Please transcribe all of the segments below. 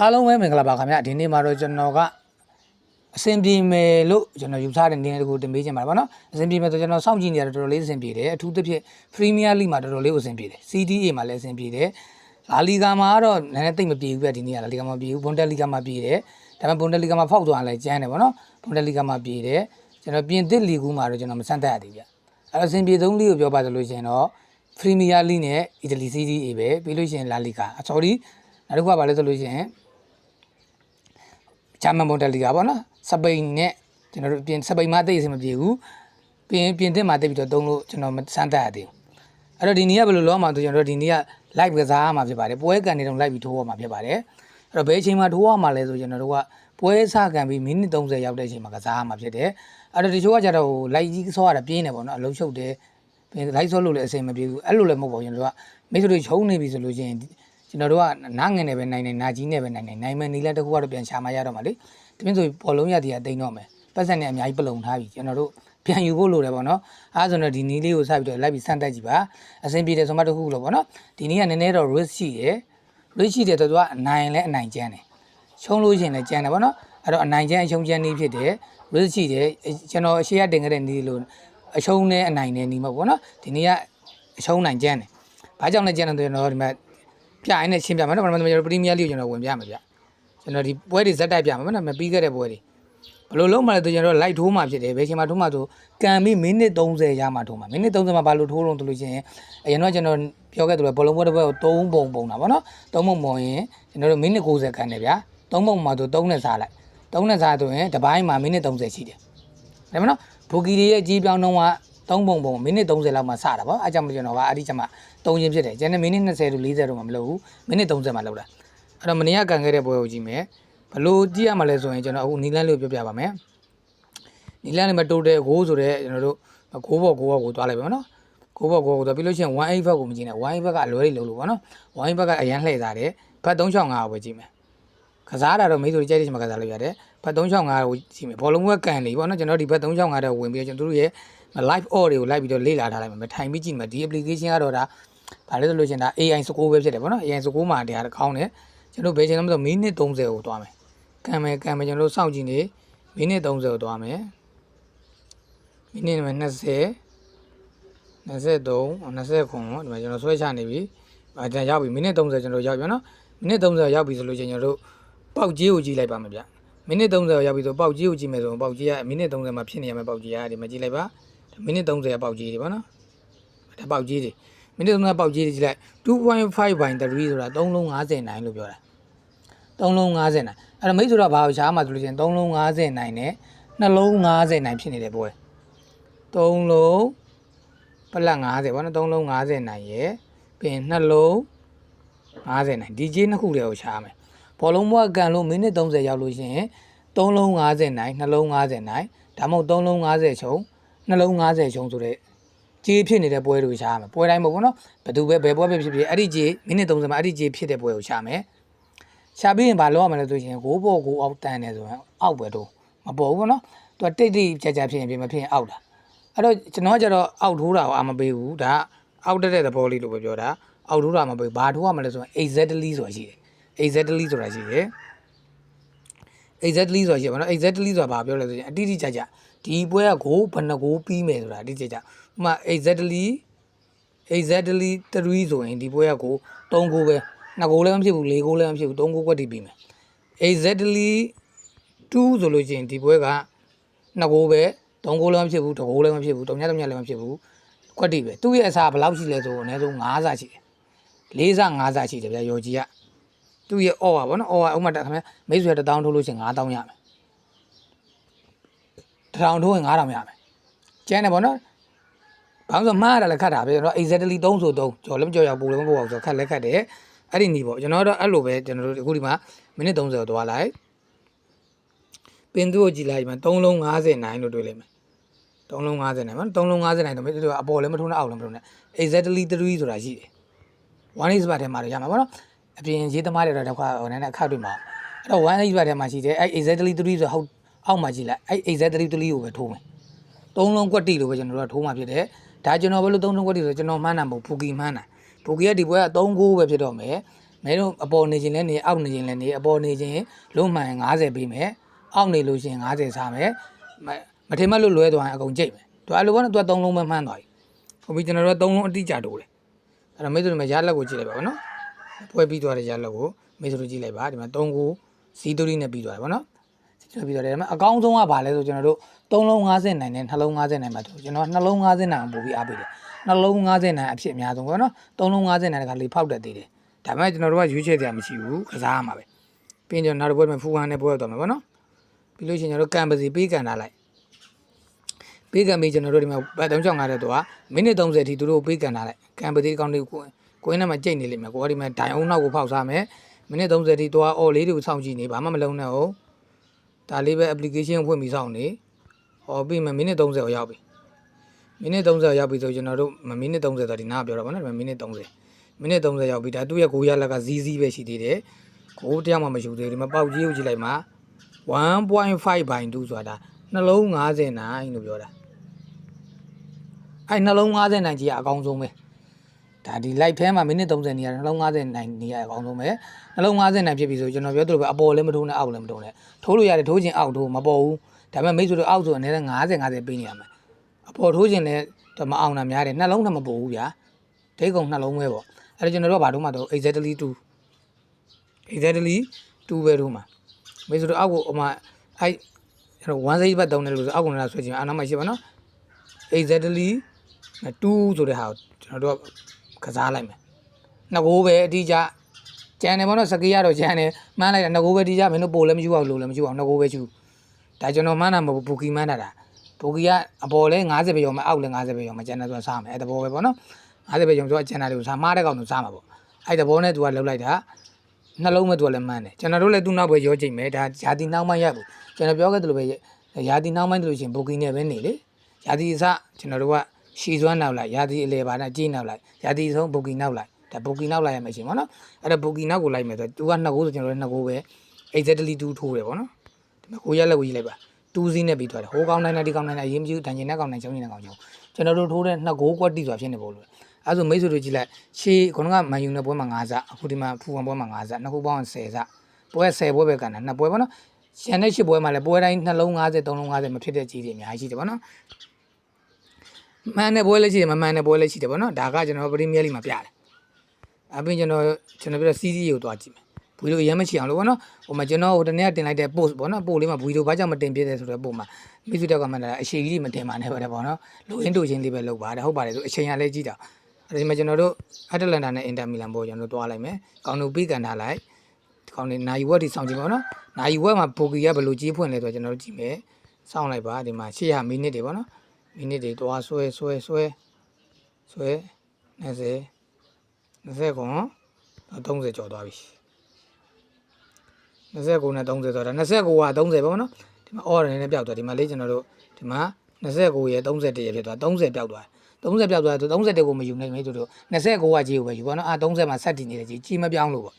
အားလုံးပဲမင်္ဂလာပါခင်ဗျဒီနေ့မှာတော့ကျွန်တော်ကအဆင်ပြေမယ်လို့ကျွန်တော်ယူဆတဲ့နေရာတခုတင်ပေးချင်ပါတယ်ဗောနော်အဆင်ပြေမယ်ဆိုကျွန်တော်စောင့်ကြည့်နေရတာတော်တော်လေးအဆင်ပြေတယ်အထူးသဖြင့် Premier League မှာတော်တော်လေးအဆင်ပြေတယ် CDA မှာလည်းအဆင်ပြေတယ်လာလီဂါမှာကတော့နည်းနည်းသိမ့်မပြေဘူးပြဒီနေ့ကလာလီဂါမှာပြေဘူးဘွန်တက်လီဂါမှာပြေတယ်ဒါပေမဲ့ဘွန်တက်လီဂါမှာဖောက်သွားလဲကျန်းတယ်ဗောနော်ဘွန်တက်လီဂါမှာပြေတယ်ကျွန်တော်ပြင်သစ်လီဂူမှာတော့ကျွန်တော်မစမ်းတတ်ရသေးဘူးဗျအဲ့တော့အဆင်ပြေဆုံးလေးကိုပြောပါဆိုလို့ရှိရင်တော့ Premier League နဲ့ Italy CDA ပဲပြီးလို့ရှိရင် La Liga sorry နောက်တစ်ခုကဘာလဲဆိုလို့ရှိရင် ဂျာမန်ဘွန်ဒလီဂါပေါ့နော်စပိန်နဲ့ကျွန်တော်တို့ပြင်စပိန်မှာတိတ်အဆင်မပြေဘူးပြင်ပြင်သစ်မှာတိတ်ပြီးတော့တုံးလို့ကျွန်တော်မစမ်းတတ်ရသေးဘူးအဲ့တော့ဒီနေ့ကဘယ်လိုလောမှာဆိုကျွန်တော်တို့ဒီနေ့က live ကစားရမှာဖြစ်ပါတယ်ပွဲကန်နေတော့ live ပြီးထိုးရမှာဖြစ်ပါတယ်အဲ့တော့ဘယ်အချိန်မှာထိုးရမှာလဲဆိုကျွန်တော်တို့ကပွဲစကန်ပြီးမိနစ်30ရောက်တဲ့အချိန်မှာကစားရမှာဖြစ်တယ်အဲ့တော့ဒီချိုးကကြတော့ဟို live ကြီးဆောရတာပြင်းနေပေါ့နော်အလုံးရှုပ်တယ်ပြင် live ဆောလို့လည်းအဆင်မပြေဘူးအဲ့လိုလည်းမဟုတ်ပါဘူးကျွန်တော်တို့ကမိတ်ဆွေတို့ချုံနေပြီဆိုလို့ချင်း ကျွန်တော်တို့ကနားငင်နေပဲနိုင်နေနာကြီးနေပဲနိုင်နေနိုင်မယ်နီလာတစ်ခုကတော့ပြန်ရှာမရတော့မှာလေတမင်းဆိုပေါ်လုံးရတည်ကတိန်တော့မယ်ပတ်စံနဲ့အများကြီးပလုံထားပြီကျွန်တော်တို့ပြန်ယူဖို့လိုတယ်ပေါ့နော်အားဆိုတော့ဒီနီးလေးကိုစပြီးတော့လိုက်ပြီးစမ်းတက်ကြည့်ပါအဆင်ပြေတယ်ဆိုမှတစ်ခုလို့ပေါ့နော်ဒီနီးကနည်းနည်းတော့ risk ရှိတယ် risk ရှိတယ်ဆိုတော့အနိုင်လဲအနိုင်ကျန်းတယ်ရှုံးလို့ရှိရင်လည်းကျန်းတယ်ပေါ့နော်အဲ့တော့အနိုင်ကျန်းအရှုံးကျန်းနည်းဖြစ်တယ် risk ရှိတယ်ကျွန်တော်အရှိရတင်ခဲ့တဲ့နီးလို့အရှုံးနဲ့အနိုင်နဲ့နီးမှာပေါ့နော်ဒီနီးကအရှုံးနိုင်ကျန်းတယ်ဘာကြောင့်လဲကျန်းတယ်ဆိုတော့ဒီမှာ ပြိုင်နဲ့ရှင်းပြမယ်နော်ပထမဆုံးကျွန်တော်ပရီးမီးယားလိကိုကျွန်တော်ဝင်ပြမယ်ဗျကျွန်တော်ဒီပွဲတွေဇက်တိုက်ပြမယ်နော်မပြီးခဲ့တဲ့ပွဲတွေဘယ်လိုလုံးမှလဲဆိုကျွန်တော် light ထိုးမှဖြစ်တယ်ဘယ်ချိန်မှထိုးမှဆိုကန်ပြီးမိနစ်30ရမှထိုးမှမိနစ်30မှာဘာလို့ထိုးလို့ဆိုလို့ရှိရင်အရင်တော့ကျွန်တော်ပြောခဲ့သလိုဘောလုံးပွဲတစ်ပွဲကို3ပုံပုံတာဗောနော်3ပုံပုံရင်ကျွန်တော်တို့မိနစ်60ကန်တယ်ဗျာ3ပုံမှာဆို3နဲ့စားလိုက်3နဲ့စားဆိုရင်တစ်ပိုင်းမှာမိနစ်30ရှိတယ်ဒါမှမဟုတ်ဘူဂီတွေရဲ့ကြီးပြောင်းနှုန်းက 3ပုံပုံမိနစ်30လောက်မှစတာဗောအဲကြောင့်မလို့ကျွန်တော်ကအဲ့ဒီချက်မှ3ချင်းဖြစ်တယ်ကျန်တဲ့မိနစ်20တို့40တို့မှမလုပ်ဘူးမိနစ်30မှလောက်တာအဲ့တော့မနေ့ကကန်ခဲ့တဲ့ပွဲကိုကြည့်မယ်ဘလို့ကြည့်ရမှာလဲဆိုရင်ကျွန်တော်အခုနီလန်းလေးကိုပြောပြပါမယ်နီလန်းလေးမှာတိုးတဲ့ဂိုးဆိုတဲ့ကျွန်တော်တို့ဂိုးဘော်ဂိုးဘော်ကိုသွားလိုက်ပါမယ်နော်ဂိုးဘော်ဂိုးဘော်ပြီးလို့ရှိရင်18ဘက်ကိုမကြည့်နဲ့18ဘက်ကအလွဲလေးလုံးလို့ပေါ့နော်18ဘက်ကအရန်လှည့်စားတယ်ဘက်365ကိုပဲကြည့်မယ်ကစားတာတော့မိတ်ဆွေကြိုက်တဲ့ချိန်မှာကစားလို့ရတယ်ဘက်365ကိုကြည့်မယ်ဘောလုံးကကန်လေပေါ့နော်ကျွန်တော်ဒီဘက်365တဲ့ဝင်ပြီးကျွန်တော်တို့ရဲ့ live order တွေကိုလိုက်ပြီးတော့လေ့လာထားလိုက်မယ်ထိုင်ပြီးကြည့်မယ်ဒီ application ကတော့ဒါဘာလဲဆိုလို့ရှိရင်ဒါ AI စကိုးပဲဖြစ်တယ်ပေါ့နော် AI စကိုးမှာတရားကောင်းတယ်ကျွန်တော်ဘယ်ချိန်မှမဆိုမိနစ်30ကိုသွားမယ်ကံမယ်ကံမယ်ကျွန်တော်တို့စောင့်ကြည့်နေမိနစ်30ကိုသွားမယ်မိနစ်20 23 20ခုဒီမှာကျွန်တော်ဆွဲချနေပြီအဲဒါရောက်ပြီမိနစ်30ကျွန်တော်ရောက်ပြီနော်မိနစ်30ရောက်ပြီဆိုလို့ချင်းကျွန်တော်တို့ပေါက်ကြီးကိုကြည့်လိုက်ပါမယ်ဗျမိနစ်30ရောက်ပြီဆိုပေါက်ကြီးကိုကြည့်မယ်ဆိုရင်ပေါက်ကြီးကမိနစ်30မှာဖြစ်နေရမယ်ပေါက်ကြီးကဒီမှာကြည့်လိုက်ပါ မိနစ်30ကပေါက်ကြီးတွေပေါ့နော်ဒါပေါက်ကြီးတွေမိနစ်30ပေါက်ကြီးတွေကြည့်လိုက်2.5 by 3ဆိုတာ3လုံး50နိုင်လို့ပြောတာ3လုံး50နိုင်အဲ့တော့မိတ်ဆိုတော့ဘာကိုရှားမှဆိုလို့ချင်း3လုံး50နိုင်နဲ့နှလုံး50နိုင်ဖြစ်နေတဲ့ပွဲ3လုံးပလက်90ပေါ့နော်3လုံး50နိုင်ရယ်ပြီးရင်2လုံး50နိုင်ဒီကြေးနှစ်ခုတည်းကိုရှားမယ်ဘောလုံးဘွားကန်လို့မိနစ်30ရောက်လို့ရှိရင်3လုံး50နိုင်2လုံး50နိုင်ဒါမှမဟုတ်3လုံး50ချုံ 2လုံး50ချုံဆိုတဲ့ကြေးဖြစ်နေတဲ့ပွဲတွေကိုရှားမယ်ပွဲတိုင်းမဟုတ်ဘူးနော်ဘယ်သူပဲဘယ်ပွဲပဲဖြစ်ဖြစ်အဲ့ဒီကြေးမိနစ်30မှာအဲ့ဒီကြေးဖြစ်တဲ့ပွဲကိုရှားမယ်ရှားပြီးရင်ဘာလုပ်ရမလဲဆိုရင်ကိုဘောကိုအောက်တန်းနေဆိုရင်အောက်ပဲတော့မပေါ်ဘူးပေါ့နော်သူကတိတ်တိတ်ကြကြဖြစ်ရင်ပြင်မဖြစ်ရင်အောက်တာအဲ့တော့ကျွန်တော်ကကျတော့အောက်ထိုးတာကိုအာမပေးဘူးဒါအောက်တက်တဲ့သဘောလေးလို့ပဲပြောတာအောက်ထိုးတာမပေးဘူးဘာထိုးရမလဲဆိုရင် exactly ဆိုတာရှိတယ် exactly ဆိုတာရှိတယ် exactly ဆိုတာရှိတယ်ဗောနော် exactly ဆိုတာဘာပြောလဲဆိုရင်အတိအကျကျ ဒီပွဲကဂိုးဘယ်နှဂိုးပြီးမယ်ဆိုတာအတိအကျကျဥပမာ exactly exactly 3ဆိုရင်ဒီပွဲကကို3ဂိုးပဲ2ဂိုးလည်းမဖြစ်ဘူး4ဂိုးလည်းမဖြစ်ဘူး3ဂိုးကွက်တည်ပြီးမယ် exactly 2ဆိုလို့ရှိရင်ဒီပွဲက2ဂိုးပဲ3ဂိုးလည်းမဖြစ်ဘူး2ဂိုးလည်းမဖြစ်ဘူး3ည3ညလည်းမဖြစ်ဘူးကွက်တည်ပဲသူ့ရဲ့အစားဘယ်လောက်ရှိလဲဆိုတော့အနည်းဆုံး5ဆရှိတယ်4ဆ5ဆရှိတယ်ဗျာယော်ကြီးကသူ့ရဲ့အော်ပါဗောနော်အော်ကဥမာတက်ခင်ဗျာမိတ်ဆွေတစ်တောင်းထိုးလို့ရှိရင်9000ရမယ် တစ်တောင်းထိုးရင်9000ရမယ်ကျန်းတယ်ဗောနော်ဘာလို့ဆိုမှားရတာလည်းခတ်တာပဲကျွန်တော် exactly 3ဆို3ကြော်လည်းမကြော်ရဘူးလည်းမပေါ့ဆိုခတ်လည်းခတ်တယ်အဲ့ဒီနီးပေါ့ကျွန်တော်တော့အဲ့လိုပဲကျွန်တော်တို့အခုဒီမှာမိနစ်30သွားလိုက်ပင်သူ့ကိုကြည့်လိုက်ဒီမှာ3လုံး50နိုင်လို့တွေ့လိမ့်မယ်3လုံး50နိုင်မှာ3လုံး50နိုင်တော့မင်းတို့အပေါ်လည်းမထုံးနဲ့အောက်လည်းမထုံးနဲ့ exactly 3ဆိုတာရှိတယ် one is ဘတ်ထဲမှာတော့ရမှာပေါ့နော်အပြင်ရေးသမားတွေတော့တစ်ခါဟိုနည်းနည်းအခက်တွေ့မှာအဲ့တော့ one is ဘတ်ထဲမှာရှိတယ်အဲ့ exactly 3ဆိုဟုတ် အောက်မှာကြည့်လိုက်အဲ့ exactly 3ကိုပဲထိုးမယ်သုံးလုံးကွက်တီလို့ပဲကျွန်တော်တို့ကထိုးမှဖြစ်တယ်ဒါကျွန်တော်ဘယ်လိုသုံးလုံးကွက်တီဆိုကျွန်တော်မှန်းတာမဟုတ်ဘူကီမှန်းတာဘူကီကဒီပွဲက3ဂိုးပဲဖြစ်တော့မယ်မဲတို့အပေါ်နေခြင်းလည်းနေအောက်နေခြင်းလည်းနေအပေါ်နေခြင်းလုံးမှန်90ပေးမယ်အောက်နေလို့ရှိရင်90စားမယ်မမထင်မှတ်လို့လွဲသွားရင်အကုန်ကြိတ်မယ်သူအဲ့လိုပေါ့နော်သူက3လုံးပဲမှန်းသွားပြီဟုတ်ပြီကျွန်တော်တို့က3လုံးအတိအကျတိုးတယ်အဲ့တော့မိတ်ဆွေတို့မရလက်ကိုကြည့်လိုက်ပါဘောနော်ပွဲပြီးသွားတဲ့ရလက်ကိုမိတ်ဆွေတို့ကြည့်လိုက်ပါဒီမှာ3ကိုစီးတူရီနဲ့ပြီးသွားတယ်ဗောနော် ကျွန်တော်ပြီးတော့တယ်ဒါပေမဲ့အကောင်းဆုံးကဘာလဲဆိုကျွန်တော်တို့3လုံး50နိုင်နဲ့နှလုံး50နိုင်မှာတို့ကျွန်တော်နှလုံး50နိုင်အောင်ပို့ပြီးအားပေးတယ်နှလုံး50နိုင်အဖြစ်အများဆုံးပေါ့နော်3လုံး50နိုင်တဲ့ခါလေးဖောက်တတ်သေးတယ်ဒါပေမဲ့ကျွန်တော်တို့ကရွေးချယ်စရာမရှိဘူးကစားရမှာပဲပြီးရင်ကျွန်တော်နောက်တစ်ပွဲမှာဖူဟန်နဲ့ပွဲရောက်တော့မှာပေါ့နော်ပြီးလို့ရှိရင်ကျွန်တော်တို့ကံပစီပေးကန်ထားလိုက်ပေးကန်ပြီးကျွန်တော်တို့ဒီမှာဘတ်တုံးချောင်းကားတဲ့တော့မိနစ်30အထိသူတို့ပေးကန်ထားလိုက်ကံပစီကောင်းလေးကိုကိုင်းထဲမှာကြိတ်နေလိမ့်မယ်ကိုကဒီမှာဒိုင်အုံနောက်ကိုဖောက်စားမယ်မိနစ်30အထိတော့အော်လေးတွေကိုစောင့်ကြည့်နေဘာမှမလုံးနဲ့ဟုတ် ဒါလေးပဲ application ဖွင့်ပြီးစောင့်နေဟောပြီးမှမိနစ်30ကိုရောက်ပြီမိနစ်30ရောက်ပြီဆိုကျွန်တော်တို့မိနစ်30ဆိုဒီနားပြောတော့ဗောနော်ဒီမိနစ်30မိနစ်30ရောက်ပြီဒါသူ့ရဲ့ကိုရလက်ကဇီးဇီးပဲရှိသေးတယ်ကိုတယောက်မှမရှိသေးဘူးဒီမှာပေါက်ကြီးကိုကြည့်လိုက်မှာ1.5 by 2ဆိုတာနှလုံး90နိုင်လို့ပြောတာအဲ့နှလုံး90နိုင်ကြီးကအကောင်းဆုံးပဲ ဒါဒီ live ထဲမှာမိနစ်30နေရနှလုံး90နိုင်နေရအကောင်းဆုံးပဲနှလုံး90နိုင်ဖြစ်ပြီဆိုကျွန်တော်ပြောသလိုပဲအပေါ်လည်းမထိုးနဲ့အောက်လည်းမထိုးနဲ့ထိုးလို့ရတယ်ထိုးခြင်းအောက်ထိုးမပေါ်ဘူးဒါပေမဲ့မိတ်ဆွေတို့အောက်ဆိုအနေနဲ့90 50ပေးနေရမယ်အပေါ်ထိုးခြင်းလည်းတော့မအောင်တာများတယ်နှလုံးတော့မပေါ်ဘူးဗျာဒိတ်ကုံနှလုံးပဲပေါ့အဲ့ဒါကျွန်တော်တို့ကဘာလို့မှတော့ exactly 2 exactly 2ပဲတို့မှာမိတ်ဆွေတို့အောက်ကိုဟိုမှာအဲ့ကျွန်တော်1စိတ်ဘတ်တုံးတယ်လို့ဆိုအောက်ကနေလာဆွဲခြင်းအာနာမရှိပါနော် exactly 2ဆိုတဲ့ဟာကိုကျွန်တော်တို့က ကစားလိုက်မယ်နှစ်ကိုးပဲအတိအကျကျန်တယ်ပေါ့နော်စကေးရတော့ကျန်တယ်မှန်းလိုက်တာနှစ်ကိုးပဲတိကျမင်းတို့ပိုလည်းမယူအောင်လို့လည်းမယူအောင်နှစ်ကိုးပဲယူဒါကျွန်တော်မှန်းတာမဟုတ်ဘူးဘူကီမှန်းတာတာဘူကီကအပေါ်လဲ90ပဲရောမအောက်လဲ90ပဲရောမကျန်တယ်ဆိုတာစားမယ်အဲ့တဘောပဲပေါ့နော်90ပဲရောဆိုတော့ကျန်တာတွေကိုစားမှားတဲ့ကောင်ကိုစားမှာပေါ့အဲ့တဘောနဲ့သူကလှုပ်လိုက်တာနှလုံးမဲ့သူကလည်းမှန်းတယ်ကျွန်တော်တို့လည်းသူ့နောက်ပဲရောကြိတ်မယ်ဒါယာတီနောက်မှရဘူးကျွန်တော်ပြောခဲ့သလိုပဲယာတီနောက်မှလို့ရှိရင်ဘူကီနဲ့ပဲနေလေယာတီအစကျွန်တော်တို့က ရှီစွမ်းနောက်လိုက်ယာတီအလေပါနဲ့ကြီးနောက်လိုက်ယာတီဆုံးဘူကီနောက်လိုက်ဒါဘူကီနောက်လိုက်ရမယ်ရှင်ပေါ့နော်အဲ့ဒါဘူကီနောက်ကိုလိုက်မယ်ဆိုတော့သူကနှစ်ကိုးဆိုကျွန်တော်တို့နှစ်ကိုးပဲ exactly 2ထိုးတယ်ပေါ့နော်ဒီမှာကိုရက်လက်ကိုရေးလိုက်ပါ2စီးနဲ့ပြီးသွားတယ်ဟိုကောင်းနိုင်တဲ့ဒီကောင်းနိုင်တဲ့အရင်မကြည့်တန်ကျင်တဲ့ကောင်းနိုင်ချုံနေတဲ့ကောင်းချုံကျွန်တော်တို့ထိုးတဲ့နှစ်ကိုးကွက်တိဆိုတာဖြစ်နေဖို့လို့အဲဆိုမိတ်ဆွေတို့ကြည့်လိုက်ရှေးခုနကမန်ယူနဲ့ပွဲမှာ9စအခုဒီမှာဖူဝမ်ပွဲမှာ9စနှစ်ခုပေါင်း10စပွဲ10ပွဲပဲကန်တာနှစ်ပွဲပေါ့နော်ရန်တဲ့8ပွဲမှာလည်းပွဲတိုင်းနှလုံး50 3လုံး50မဖြစ်တဲ့ကြီးတွေအများကြီးရှိတယ်ပေါ့နော် မှန်တဲ့ပွဲလည်းရှိတယ်မမှန်တဲ့ပွဲလည်းရှိတယ်ပေါ့နော်ဒါကကျွန်တော်ပရီးမီးယားလိမှာပြတယ်အပြင်ကျွန်တော်ကျွန်တော်ပြတော့ CC ကိုတွားကြည့်မယ်ဗီဒီယိုအရင်မချီအောင်လို့ပေါ့နော်ဟိုမှာကျွန်တော်ဟိုတနေ့ကတင်လိုက်တဲ့ post ပေါ့နော် post လေးမှာဗီဒီယိုဘာကြောင့်မတင်ပြတဲ့ဆိုတော့ post မှာမိစုတက်ကမှလာအရှိကြီးမတင်ပါနဲ့ပဲပေါ့နော်လိုရင်းတူချင်းလေးပဲလုပ်ပါတယ်ဟုတ်ပါတယ်ဆိုအချိန်ရလဲကြည့်တာအဲဒီမှာကျွန်တော်တို့အက်တလန်တာနဲ့အင်တာမီလန်ပေါ်ကျွန်တော်တို့တွားလိုက်မယ်ကောင်းတို့ပြီးကန်ထားလိုက်ကောင်းနေနိုင်ဝက်ဒီစောင့်ကြည့်ပါနော်နိုင်ဝက်မှာပိုကီကဘယ်လိုကြီးဖွင့်လဲဆိုတော့ကျွန်တော်တို့ကြည့်မယ်စောင့်လိုက်ပါဒီမှာ800မိနစ်တွေပေါ့နော် မိနစ်တွေတွားဆွဲဆွဲဆွဲဆွဲ20 20ကွန်30ကျော်သွားပြီ29နဲ့30ဆိုတာ29က30ပေါ့နော်ဒီမှာ order နဲ့ပျောက်သွားဒီမှာလေးကျွန်တော်တို့ဒီမှာ29ရဲ့31ရဲ့ဖြစ်သွား30ပျောက်သွား30ပျောက်သွားဆို31ကိုမယူနိုင်မိတို့တို့29ကကြီးကိုပဲယူပါနော်အာ30မှာဆက်တည်နေတဲ့ကြီးကြီးမပြောင်းလို့ပေါ့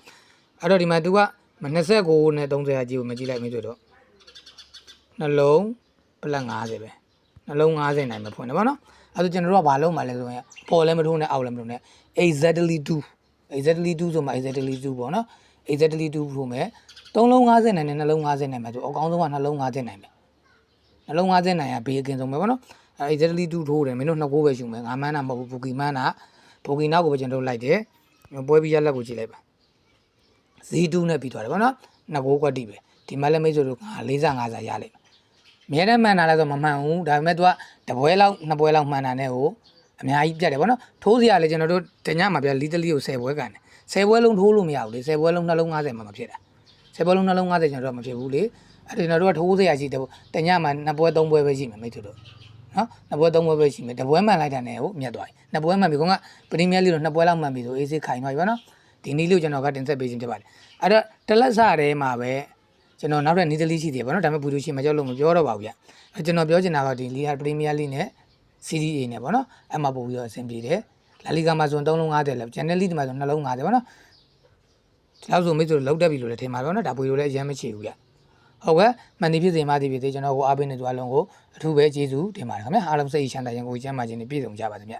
အဲ့တော့ဒီမှာ तू က29နဲ့30ကကြီးကိုမကြည့်လိုက်မိတို့တို့နှလုံးပလက်50ပဲ နှလုံး50နိုင်မဖွင့်တယ်ပေါ့နော်အဲ့ဒါကျွန်တော်တို့ကဘာလုပ်မှလဲဆိုရင်ပေါ်လည်းမထိုးနဲ့အောက်လည်းမထိုးနဲ့ exactly 2 exactly 2ဆိုမှ exactly 2ပေါ့နော် exactly 2ထိုးမယ်3လုံး50နိုင်နဲ့နှလုံး50နိုင်မှာဆိုအကောင်းဆုံးကနှလုံး50နိုင်မယ်နှလုံး50နိုင်ရဘေးအကင်းဆုံးပဲပေါ့နော်အဲ exactly 2ထိုးတယ်မင်းတို့နှစ်ကိုးပဲယူမယ်ငါမန်းတာမဟုတ်ဘူးဘူကီမန်းတာဘူကီနောက်ကိုပဲကျွန်တော်လိုက်တယ်ပွဲပြီးရလက်ကိုကြည့်လိုက်ပါ Z2 နဲ့ပြီးသွားတယ်ပေါ့နော်နှစ်ကိုးကွက်တိပဲဒီမှာလည်းမိတ်ဆွေတို့ငါ45စာရလိုက်မယ်အ များနဲ့မှန်တာလဲဆိုမမှန်ဘူးဒါပေမဲ့ तू ကတပွဲလောက်နှစ်ပွဲလောက်မှန်တာနဲ့ဟိုအများကြီးပြတ်တယ်ဗောနော်ထိုးစရာလေကျွန်တော်တို့တညမှာပြလီတလီကို10ပွဲကန်တယ်10ပွဲလုံးထိုးလို့မရဘူးလေ10ပွဲလုံးနှလုံး50မှာမဖြစ်တာ10ပွဲလုံးနှလုံး50ကျွန်တော်တို့ကမဖြစ်ဘူးလေအဲ့ဒီကျွန်တော်တို့ကထိုးစရာရှိတယ်ဗောတညမှာနှစ်ပွဲသုံးပွဲပဲရှိမယ်မိတ်တို့နော်နှစ်ပွဲသုံးပွဲပဲရှိမယ်တပွဲမှန်လိုက်တာနဲ့ဟိုမြတ်သွားပြီနှစ်ပွဲမှန်ပြီကောင်ကပရီးမီးယားလိလို့နှစ်ပွဲလောက်မှန်ပြီဆိုအေးစေးခိုင်သွားပြီဗောနော်ဒီနည်းလို့ကျွန်တော်ကတင်ဆက်ပေးခြင်းဖြစ်ပါတယ်အဲ့တော့တလက်စရဲမှာပဲ ကျွန်တော်နောက်ထပ်နီးတလီရှိသေးတယ်ဗောနော်ဒါပေမဲ့ဘူဒူရှိမကြောက်လို့မပြောတော့ပါဘူးဗျအဲကျွန်တော်ပြောချင်တာကဒီလီဟာပရီးမီးယားလိနဲ့ CDA နဲ့ဗောနော်အဲ့မှာပို့ပြီးတော့အဆင်ပြေတယ်လာလီဂါမှာဆိုရင်3လုံး50လဲကျန်တဲ့လိဒီမှာဆိုနှလုံး50ဗောနော်ဒီလောက်ဆိုမိတ်ဆွေလောက်တက်ပြီလို့လည်းထင်ပါဗောနော်ဒါပွေလို့လည်းအရင်မချေဘူးဗျဟုတ်ကဲ့မှန်နေဖြစ်စေမှတည်ဖြစ်စေကျွန်တော်ကိုအားပေးနေသူအလုံးကိုအထူးပဲကျေးဇူးတင်ပါတယ်ခင်ဗျာအားလုံးစိတ်ချမ်းသာရင်ကိုကျမ်းမာခြင်းနဲ့ပြည့်စုံကြပါစေဗျ